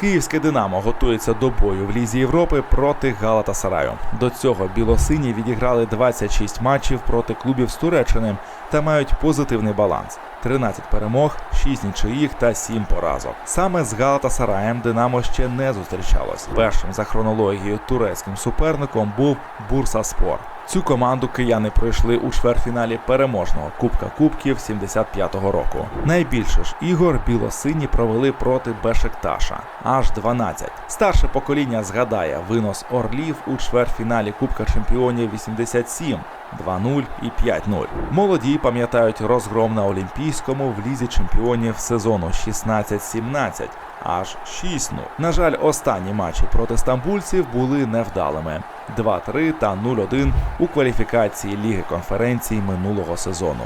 Київське Динамо готується до бою в Лізі Європи проти Галатасараю. До цього білосині відіграли 26 матчів проти клубів з Туреччини та мають позитивний баланс. 13 перемог, 6 нічиїх та 7 поразок. Саме з Галатасараєм Динамо ще не зустрічалось. Першим за хронологією турецьким суперником був Бурсаспор. Цю команду кияни пройшли у чвертьфіналі переможного Кубка Кубків 75-го року. Найбільше ж ігор білосині провели проти Бешекташа аж 12. Старше покоління згадає винос Орлів у чвертьфіналі Кубка Чемпіонів 87. 2-0 і 5-0. Молоді пам'ятають розгром на Олімпійському в лізі чемпіонів сезону 16-17, аж 6-0. На жаль, останні матчі проти стамбульців були невдалими. 2-3 та 0-1 у кваліфікації Ліги конференцій минулого сезону.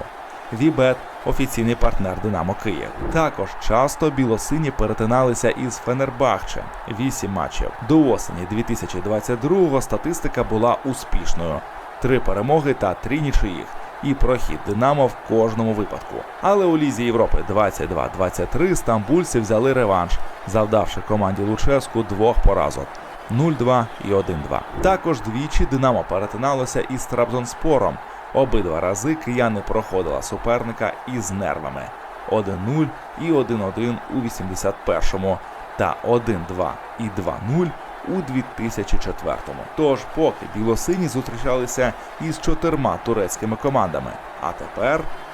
Вібет офіційний партнер Динамо Київ. Також часто білосині перетиналися із Фенербахче. Вісім матчів. До осені 2022-го статистика була успішною: три перемоги та три нічиїх. І прохід Динамо в кожному випадку. Але у Лізі Європи 22-23 стамбульці взяли реванш, завдавши команді Луческу двох поразок. 0-2 і 1-2. Також двічі Динамо перетиналося із Трабзонспором. Обидва рази кияни проходила суперника із нервами 1-0 і 1-1 у 81-му та 1-2 і 2-0 у 2004-му. Тож, поки білосині зустрічалися із чотирма турецькими командами, а тепер